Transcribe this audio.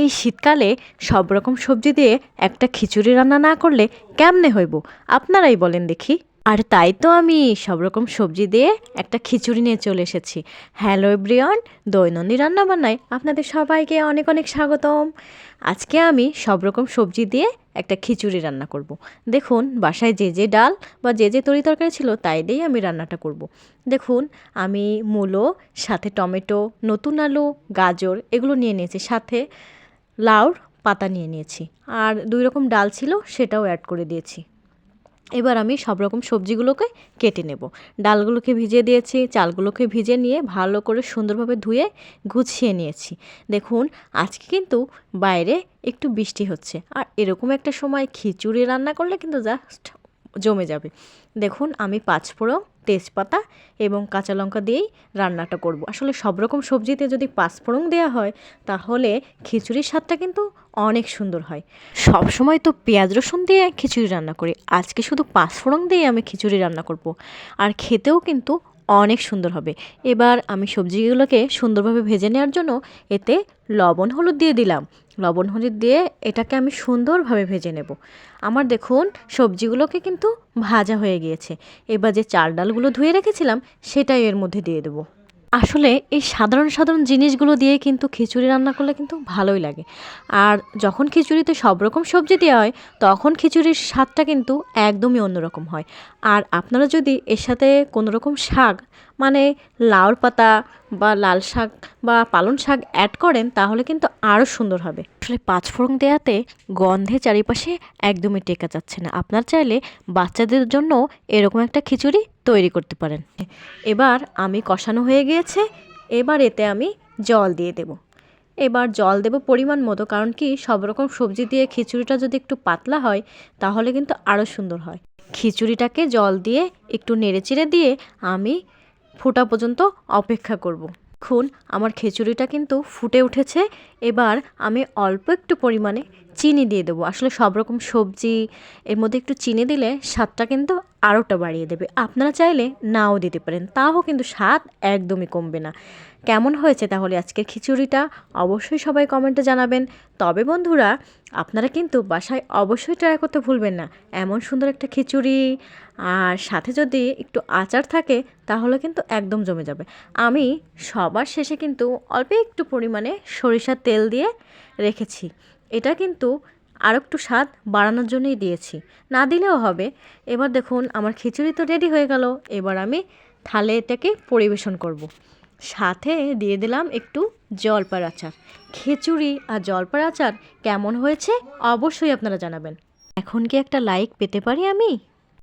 এই শীতকালে সব রকম সবজি দিয়ে একটা খিচুড়ি রান্না না করলে কেমনে হইব? আপনারাই বলেন দেখি। আর তাই তো আমি সব রকম সবজি দিয়ে একটা খিচুড়ি নিয়ে চলে এসেছি। হ্যালো এভরিওয়ান, দৈনন্দিন রান্না বান্নায় আপনাদের সবাইকে অনেক অনেক স্বাগতম। আজকে আমি সব রকম সবজি দিয়ে একটা খিচুড়ি রান্না করব। দেখুন, বাসায় যে যে ডাল বা যে যে তরি তরকারি ছিল তাই দিয়েই আমি রান্নাটা করব। দেখুন, আমি মূলো, সাথে টমেটো, নতুন আলু, গাজর এগুলো নিয়ে নিয়েছি সাথে। লাউর পাতা নিয়ে নিয়েছি। আর দুই রকম ডাল ছিল, সেটাও অ্যাড করে দিয়েছি। এবার আমি সব রকম সবজিগুলোকে কেটে নেব। ডালগুলোকে ভিজিয়ে দিয়েছি, চালগুলোকে ভিজে নিয়ে ভালো করে সুন্দরভাবে ধুয়ে গুছিয়ে নিয়েছি। দেখুন, আজকে কিন্তু বাইরে একটু বৃষ্টি হচ্ছে। আর এরকম একটা সময় খিচুড়ি রান্না করলে কিন্তু জাস্ট জমে যাবে। দেখুন, আমি পাঁচফোড়ন তেজপাতা এবং কাঁচা লঙ্কা দিয়েই রান্নাটা করব। আসলে সব রকম সবজিতে যদি পাঁচফোড়ন দেওয়া হয়, তাহলে খিচুড়ির স্বাদটা কিন্তু অনেক সুন্দর হয়। সব সময় তো পেঁয়াজ রসুন দিয়ে খিচুড়ি রান্না করি। আজকে শুধু পাঁচফোড়ন দিয়ে আমি খিচুড়ি রান্না করব। আর খেতেও কিন্তু অনেক সুন্দর হবে। এবার আমি সবজিগুলোকে সুন্দরভাবে ভেজে নেওয়ার জন্য এতে লবণ, হলুদ দিয়ে দিলাম। লবণ, হলুদ দিয়ে এটাকে আমি সুন্দরভাবে ভেজে নেব। আমার দেখুন, সবজিগুলোকে কিন্তু ভাজা হয়ে গিয়েছে। এবার যে চাল ডালগুলো ধুয়ে রেখেছিলাম, সেটাই এর মধ্যে দিয়ে দেবো। আসলে এই সাধারণ সাধারণ জিনিসগুলো দিয়ে কিন্তু খিচুড়ি রান্না করলে কিন্তু ভালোই লাগে। আর যখন খিচুড়িতে সব রকম সবজি দেওয়া হয়, তখন খিচুড়ির স্বাদটা কিন্তু একদমই অন্যরকম হয়। আর আপনারা যদি এর সাথে কোনো রকম শাক মানে লাউর পাতা বা লাল শাক বা পালং শাক অ্যাড করেন, তাহলে কিন্তু আরও সুন্দর হবে। আসলে পাঁচফোড়ন দেওয়াতে গন্ধে চারিপাশে একদমই টেকা যাচ্ছে না। আপনার চাইলে বাচ্চাদের জন্য এরকম একটা খিচুড়ি তৈরি করতে পারেন। এবার আমি কষানো হয়ে গিয়েছে, এবার এতে আমি জল দিয়ে দেব। এবার জল দেব পরিমাণ মতো, কারণ কি সব রকম সবজি দিয়ে খিচুড়িটা যদি একটু পাতলা হয়, তাহলে কিন্তু আরও সুন্দর হয়। খিচুড়িটাকে জল দিয়ে একটু নেড়েচেড়ে দিয়ে আমি ফোটা পর্যন্ত অপেক্ষা করব। খুন আমার খিচুড়িটা কিন্তু ফুটে উঠেছে। এবার আমি অল্প একটু পরিমাণে চিনি দিয়ে দেবো। আসলে সব রকম সবজি, এর মধ্যে একটু চিনি দিলে স্বাদটা কিন্তু আরোটা বাড়িয়ে দেবে। আপনারা চাইলে নাও দিতে পারেন। তাও কিন্তু স্বাদ একদমই কমবে না। কেমন হয়েছে তাহলে আজকের খিচুড়িটা? অবশ্যই সবাই কমেন্টে জানাবেন। তবে বন্ধুরা, আপনারা কিন্তু বাসায় অবশ্যই ট্রাই করতে ভুলবেন না। এমন সুন্দর একটা খিচুড়ি। আর সাথে যদি একটু আচার থাকে, তাহলে কিন্তু একদম জমে যাবে। আমি সবার শেষে কিন্তু অল্প একটু পরিমাণে সরিষার তেল দিয়ে রেখেছি। এটা কিন্তু আর একটু স্বাদ বাড়ানোর জন্যই দিয়েছি। না দিলেও হবে। এবার দেখুন, আমার খিচুড়ি তো রেডি হয়ে গেল। এবার আমি থালে এটাকে পরিবেশন করব। সাথে দিয়ে দিলাম একটু জলপার আচার। খিচুড়ি আর জলপার আচার কেমন হয়েছে অবশ্যই আপনারা জানাবেন। এখন কি একটা লাইক পেতে পারি আমি?